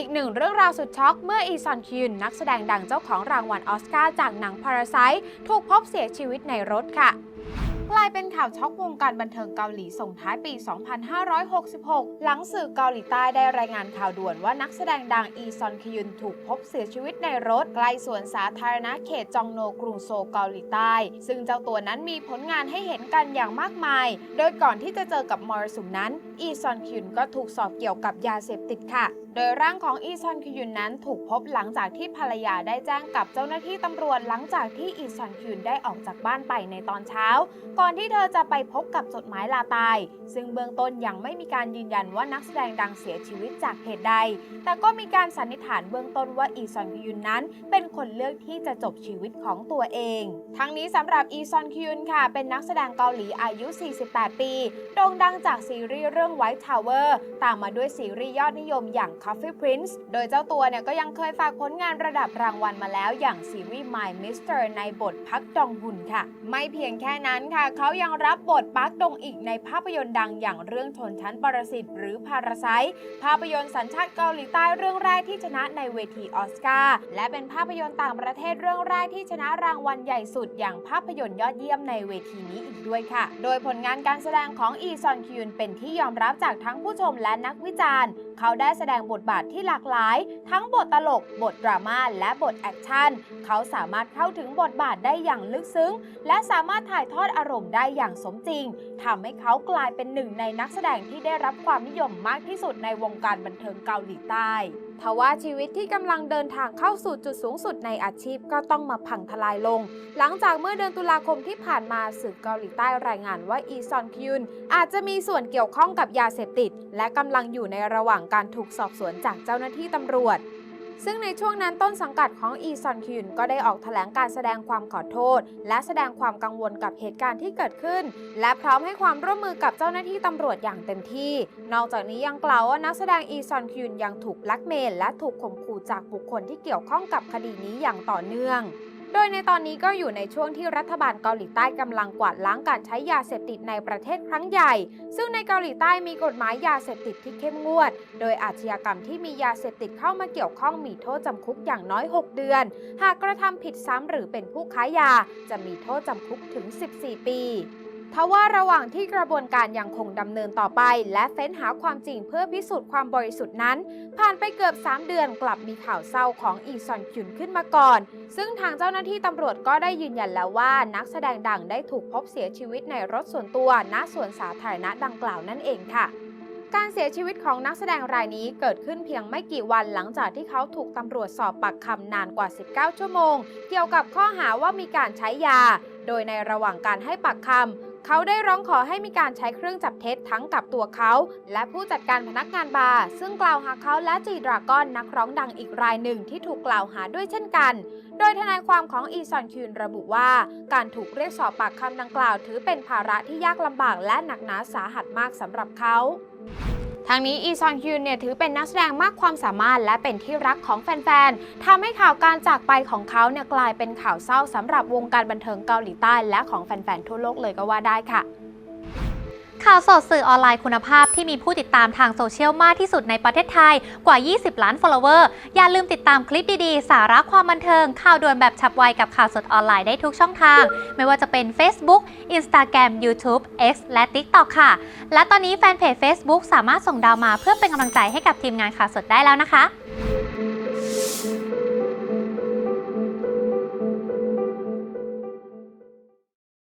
ีกหนึ่งเรื่องราวสุดช็อกเมื่ออีซอนคินนักแสดงดังเจ้าของรางวัลออสการ์จากหนัง Parasite ถูกพบเสียชีวิตในรถค่ะกลายเป็นข่าวช็อกวงการบันเทิงเกาหลีส่งท้ายปี 2566 หลังสื่อเกาหลีใต้ได้รายงานข่าวด่วนว่านักแสดงดังอีซอนคยุนถูกพบเสียชีวิตในรถใกล้สวนสาธารณะเขตจองโนกรุงโซลเกาหลีใต้ ซึ่งเจ้าตัวนั้นมีผลงานให้เห็นกันอย่างมากมาย โดยก่อนที่จะเจอกับมรสุมนั้น อีซอนคยุนก็ถูกสอบเกี่ยวกับยาเสพติดค่ะโดยร่างของอีซอนคยุนนั้นถูกพบหลังจากที่ภรรยาได้แจ้งกับเจ้าหน้าที่ตำรวจหลังจากที่อีซอนคยุนได้ออกจากบ้านไปในตอนเช้า ก่อนที่เธอจะไปพบกับจดหมายลาตาย ซึ่งเบื้องต้นยังไม่มีการยืนยันว่านักแสดงดังเสียชีวิตจากเหตุใด แต่ก็มีการสันนิษฐานเบื้องต้นว่าอีซอนคยุนนั้น เป็นคนเลือกที่จะจบชีวิตของตัวเอง ทั้งนี้สำหรับอีซอนคยุนค่ะ เป็นนักแสดงเกาหลีอายุ 48 ปีโด่งดังจากซีรีส์เรื่อง White Tower ตามมาด้วยซีรีส์ยอดนิยมอย่าง Coffee Prince โดยเจ้าตัวเนี่ยก็ยังเคยฝากผลงานระดับรางวัลมาแล้วอย่างซีรีส์ My Mister ในบทพักดองหุนค่ะ ไม่เพียงแค่นั้นค่ะ เขายังรับบทปักดงอีกในภาพยนตร์ดังอย่างเรื่องชนชั้นปรสิตหรือพาราไซภาพยนตร์สัญชาติเกาหลีใต้เรื่องแรกที่ชนะในเวทีออสการ์และเป็นภาพยนตร์ต่างประเทศเรื่องแรกที่ชนะรางวัลใหญ่สุดอย่างภาพยนตร์ยอดเยี่ยมในเวทีนี้อีกด้วยค่ะ โดยผลงานการแสดงของอีซอนคยุนเป็นที่ยอมรับจากทั้งผู้ชมและนักวิจารณ์ เขาได้แสดงบทบาทที่หลากหลาย ทั้งบทตลก บทดราม่าและบทแอคชั่น เขาสามารถเข้าถึงบทบาทได้อย่างลึกซึ้ง และสามารถถ่ายทอดอารมณ์ได้อย่างสมจริงทำให้เขากลายเป็นหนึ่งในนักแสดงที่ได้รับความนิยมมากที่สุดในวงการบันเทิงเกาหลีใต้ ทว่าชีวิตที่กำลังเดินทางเข้าสู่จุดสูงสุดในอาชีพก็ต้องมาพังทลายลง หลังจากเมื่อเดือนตุลาคมที่ผ่านมาสื่อเกาหลีใต้รายงานว่าอีซอนคยุนอาจจะมีส่วนเกี่ยวข้องกับยาเสพติด และกำลังอยู่ในระหว่างการถูกสอบสวนจากเจ้าหน้าที่ตำรวจ ซึ่งในช่วงนั้นต้นสังกัดของอีซอนคยุนก็ได้ออกแถลงการแสดงความขอโทษ และแสดงความกังวลกับเหตุการณ์ที่เกิดขึ้น และพร้อมให้ความร่วมมือกับเจ้าหน้าที่ตำรวจอย่างเต็มที่ นอกจากนี้ยังกล่าวว่านักแสดงอีซอนคยุนยังถูกลักเมลและถูกข่มขู่จากบุคคลที่เกี่ยวข้องกับคดีนี้อย่างต่อเนื่อง โดยในตอนนี้ก็อยู่ในช่วงที่รัฐบาลเกาหลีใต้กำลังกวาดล้างการใช้ยาเสพติดในประเทศครั้งใหญ่ ซึ่งในเกาหลีใต้มีกฎหมายยาเสพติดที่เข้มงวด โดยอาชญากรรมที่มียาเสพติดเข้ามาเกี่ยวข้องมีโทษจำคุกอย่างน้อย 6 เดือน หากกระทำผิดซ้ำหรือเป็นผู้ค้ายา จะมีโทษจำคุกถึง 14 ปี ทว่าระหว่างที่กระบวนการยังคงดำเนินต่อไป และเฟ้นหาความจริงเพื่อพิสูจน์ความบริสุทธิ์นั้น ผ่านไปเกือบ 3 เดือนกลับมีข่าวเศร้าของอีซอนคินขึ้นมาก่อน ซึ่งทางเจ้าหน้าที่ตำรวจก็ได้ยืนยันแล้วว่านักแสดงดังได้ถูกพบเสียชีวิตในรถส่วนตัวณสวนสาธารณะดังกล่าวนั่นเองค่ะการเสียชีวิตของนักแสดงรายนี้เกิดขึ้นเพียงไม่กี่วันหลังจากที่เขาถูกตำรวจสอบปากคำนานกว่า 19 ชั่วโมง เกี่ยวกับข้อหาว่ามีการใช้ยา โดยในระหว่างการให้ปากคำเขาได้ร้องขอให้มีการใช้เครื่องจับเท็จทั้งกับตัวเขา และผู้จัดการพนักงานบาร์ซึ่งกล่าวหาเขาและจีดราก้อนนักร้องดังอีกรายหนึ่งที่ถูกกล่าวหาด้วยเช่นกัน โดยทนายความของอีซอนคินระบุว่า การถูกเรียกสอบปากคำดังกล่าว ถือเป็นภาระที่ยากลำบากและหนักหนาสาหัสมากสำหรับเขา ทางนี้อีซอนฮยุนเนี่ยถือเป็นนักแสดงมากความสามารถ และเป็นที่รักของแฟนๆทำให้ข่าวการจากไปของเขาเนี่ยกลายเป็นข่าวเศร้าสำหรับวงการบันเทิงเกาหลีใต้และของแฟนๆทั่วโลกเลยก็ว่าได้ค่ะ ข่าวสดสื่อออนไลน์คุณภาพที่มีผู้ติดตามทางโซเชียลมากที่สุดในประเทศไทยกว่า 20 ล้าน follower อย่าลืมติดตามคลิปดีๆ สาระความบันเทิง ข่าวด่วนแบบฉับไวกับข่าวสดออนไลน์ได้ทุกช่องทาง ไม่ว่าจะเป็น Facebook Instagram YouTube X และ TikTok ค่ะ และตอนนี้แฟนเพจ Facebook สามารถส่งดาวมาเพื่อเป็นกำลังใจให้กับทีมงานข่าวสดได้แล้วนะคะ